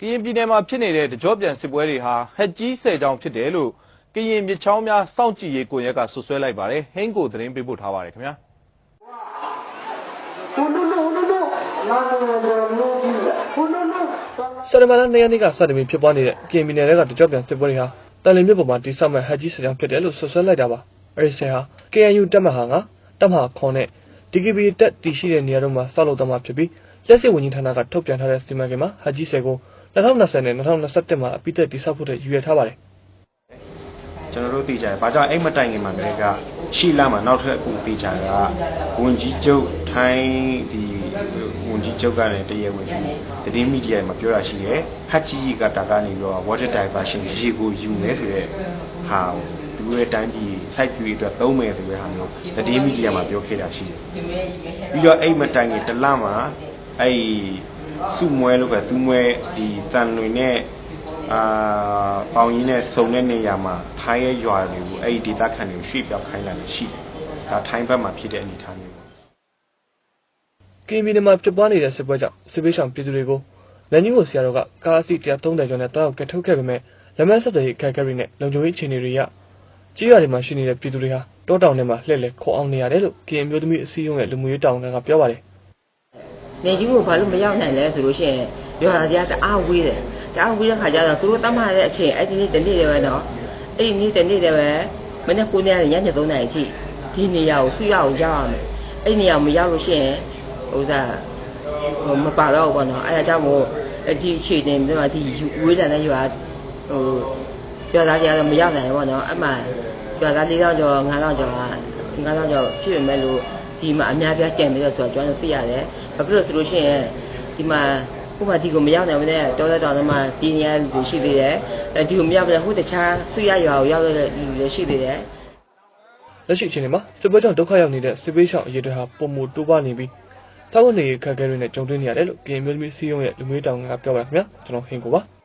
ကရင်ပြည်နယ်မှာဖြစ်နေတဲ့တကြောပြန်စစ်ပွဲတွေဟာဟက်ကြီးဆယ်ကြောင်ဖြစ်တယ်လို့ကရင်မြစ်ချောင်းများစောင့်ကြည့်ရေးကွန်ရက်ကဆွဆွဲလိုက်ပါတယ်ဟင်းကိုသတင်းပေးပို့ထားပါတယ်ခင်ဗျာစက်တဘာလ2ရက်နေ့ကစတင်ပြီးဖြစ်ပွားနေတဲ့ကင်မီနယ်ကတကြော့ပြန်စစ်ပွဲတွေဟာတန်လီမြစ်ပေါ်မှာတိစောက်မဲ့ဟက်ကြီးစကြောင်ဖြစ်တယ်လို့ဆွဆွဲလိုက်တာပါအဲဒီဆယ်ဟာ KNU တပ်မဟာကတပ်မဟာခွန်နဲ့ DKB တပ်တည်ရှိတဲ့နေရာတို့မှာစောက်လုပ်တော့မှာဖြစ်ပြီးလက်ရှိဝန်ကြီးဌာနကထုတ်ပြန်ထားတဲ့စီမံကိန်းမှာဟက်ကြီးဆယ်ကို 2020နဲ့2021မှာအပိသက်တိစောက်ဖို့တည်းရည်ရွယ်ထားပါတယ်ကျွန်တော်တို့သိကြတယ်။ဘာကြောင့်အဲ့မတိုင်ခင်မှာလည်းကရှီလာမှာနောက်ထပ်အခုသိကြတာကဝန်ကြီးချုပ်ထိုင်းဒီဝန်ကြီးချုပ်ကလည်းတရားဝင်ဒီသတင်းမီဒီယာမှာပြောတာရှိတယ်။ဟတ်ကြီးကတာကနေပြီးတော့ water diversion ရေကိုယူမယ်ဆိုတဲ့ဟာသူတို့ရဲ့တိုင်းပြည်စိုက်ပျိုးရေးအတွက်သုံးမယ်ဆိုတဲ့ဟာမျိုးသတင်းမီဒီယာမှာပြောခဲ့တာရှိတယ်။ပြီးတော့အဲ့မတိုင်ခင်တစ်လမှာအဲ့ စုမွဲလို့ပဲသူမွဲဒီတန်လွင်နဲ့အာပေါင်ရင်းနဲ့စုံတဲ့နေရာမှာထိုင်းရဲ့ရွာတွေကိုအဲ့ဒီဒေသခံတွေကိုရွှေ့ပြောင်းခိုင်းလာလို့ရှိတယ်။ဒါထိုင်းဘက်မှာဖြစ်တဲ့အနေအထားမျိုးပေါ့ကင်မီနယ်မှာဖြစ်ပွားနေတဲ့စစ်ပွဲကြောင့်စစ်ပေးဆောင်ပြည်သူတွေကိုလန်ကြီးကိုဆရာတော်ကကားအစီ130ကျော်နဲ့တောင်းကထုတ်ခဲ့ပေမဲ့လက်မဆက်တွေခက်ခဲတွေနဲ့လုံခြုံရေးအခြေအနေတွေရကြီးရွာတွေမှာရှိနေတဲ့ပြည်သူတွေဟာတောတောင်ထဲမှာလှည့်လည်ခေါ်အောင်နေရတယ်လို့ကင်မျိုးသမီးအစည်းအရုံးရဲ့လူမှုရေးတောင်းကပြောပါတယ် နေကြီးကိုဘာလို့မရောက်နိုင်လဲဆိုလို့ရှိရင်ရွာသားကြီးကတအားဝေးတယ်တအားဝေးတဲ့ခါကျတော့သူတို့တတ်မှတ်တဲ့အချိန်အဲ့ဒီနေ့တနေ့တည်းပဲတော့အဲ့ဒီနေ့တနေ့တည်းပဲမနေ့9ရက်ညနေ3နာရီအထိဒီနေရာကိုစုရအောင်ရောက်ရမယ်အဲ့ဒီနေရာမရောက်လို့ရှိရင်ဟိုစားဟိုမပါတော့ဘူးပေါ့နော်အဲ့ဒါကြောင့်မို့ဒီအခြေအနေမှာဒီဝေးတဲ့ရွာဟိုရွာသားကြီးကတော့မရောက်နိုင်ဘူးပေါ့နော်အဲ့မှာရွာသား၄000ကျော်9000ကျော်က9000ကျော်ဖြစ်ပေမဲ့လို့ဒီမှာအများပြားကြံနေတယ်ဆိုတော့ကျွန်တော်သိရတယ် ဘာဖြစ်လို့ဆိုလို့ရှိရင်ဒီမှာဥပမာဒီကိုမရောက်နိုင်ဘူးတဲ့တောတဲ့တောင်ထဲမှာပြည်နေရလူရှိသေးတယ်အဲဒီကိုမရောက်ဘူးဟိုတခြားဆွေရရွာကိုရောက်တဲ့လူတွေရှိသေးတယ်လက်ရှိအချိန်မှာစစ်ပွဲကြောင့်ဒုက္ခရောက်နေတဲ့စစ်ပေးဆောင်အရေးတွေဟာပုံမတိုးပါနေပြီးစောင့်နေရခက်ခဲတွေနဲ့ကြုံတွေ့နေရတယ်လို့ကင်မျိုးသမီးအစည်းအရုံးရဲ့လူမှုရေးတောင်းကပြောပါခင်ဗျာကျွန်တော်ဟင်ကိုပါ